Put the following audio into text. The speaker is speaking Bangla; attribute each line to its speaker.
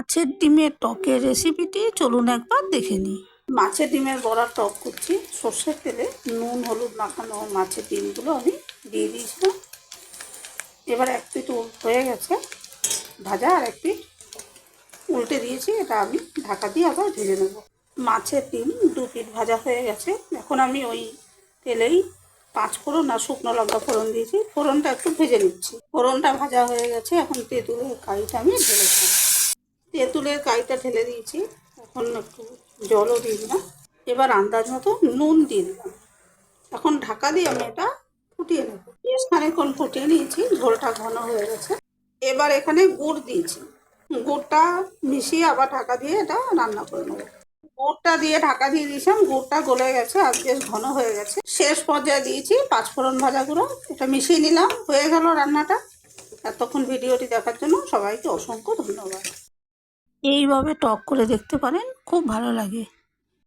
Speaker 1: মাছের ডিমের টকের রেসিপিটি চলুন একবার দেখে নিই। মাছের ডিমের বড়া টক করছি। সর্ষের তেলে নুন, হলুদ মাখানো মাছের ডিমগুলো আমি দিয়ে দিয়েছিলাম। এবার এক উল- হয়ে গেছে। ভাজা আর এক পিঠ উল্টে দিয়েছি। এটা আমি ঢাকা দিয়ে আবার ভেজে নেব। মাছের ডিম দু পিঠ ভাজা হয়ে গেছে। এখন আমি ওই তেলেই পাঁচ ফোড়ন আর শুকনো লঙ্কা ফোড়ন দিয়েছি। ফোড়নটা একটু ভেজে নিচ্ছি। ফোড়নটা ভাজা হয়ে গেছে। এখন তেঁতুলের কারিটা আমি ঢেলে দিলাম। তেঁতুলের কারিটা ঢেলে দিয়েছি। এখন একটু জলও দিয়ে দিলাম। এবার আন্দাজ মতো নুন দিয়ে দিলাম। এখন ঢাকা দিয়ে আমি এটা ফুটিয়ে নেব। বেশ খানিক্ষণ ফুটিয়ে নিয়েছি, ঝোলটা ঘন হয়ে গেছে। এবার এখানে গুড় দিয়েছি। গুড়টা মিশিয়ে আবার ঢাকা দিয়ে এটা রান্না করে নেব। গুড়টা দিয়ে ঢাকা দিয়ে দিয়েছিলাম, গুড়টা গলে গেছে আর বেশ ঘন হয়ে গেছে। শেষ পর্যায়ে দিয়েছি পাঁচফোড়ন ভাজা গুঁড়ো। এটা মিশিয়ে নিলাম। হয়ে গেল রান্নাটা। এতক্ষণ ভিডিওটি দেখার জন্য সবাইকে অসংখ্য ধন্যবাদ। এইভাবে টক করে দেখতে পারেন খুব ভালো লাগে।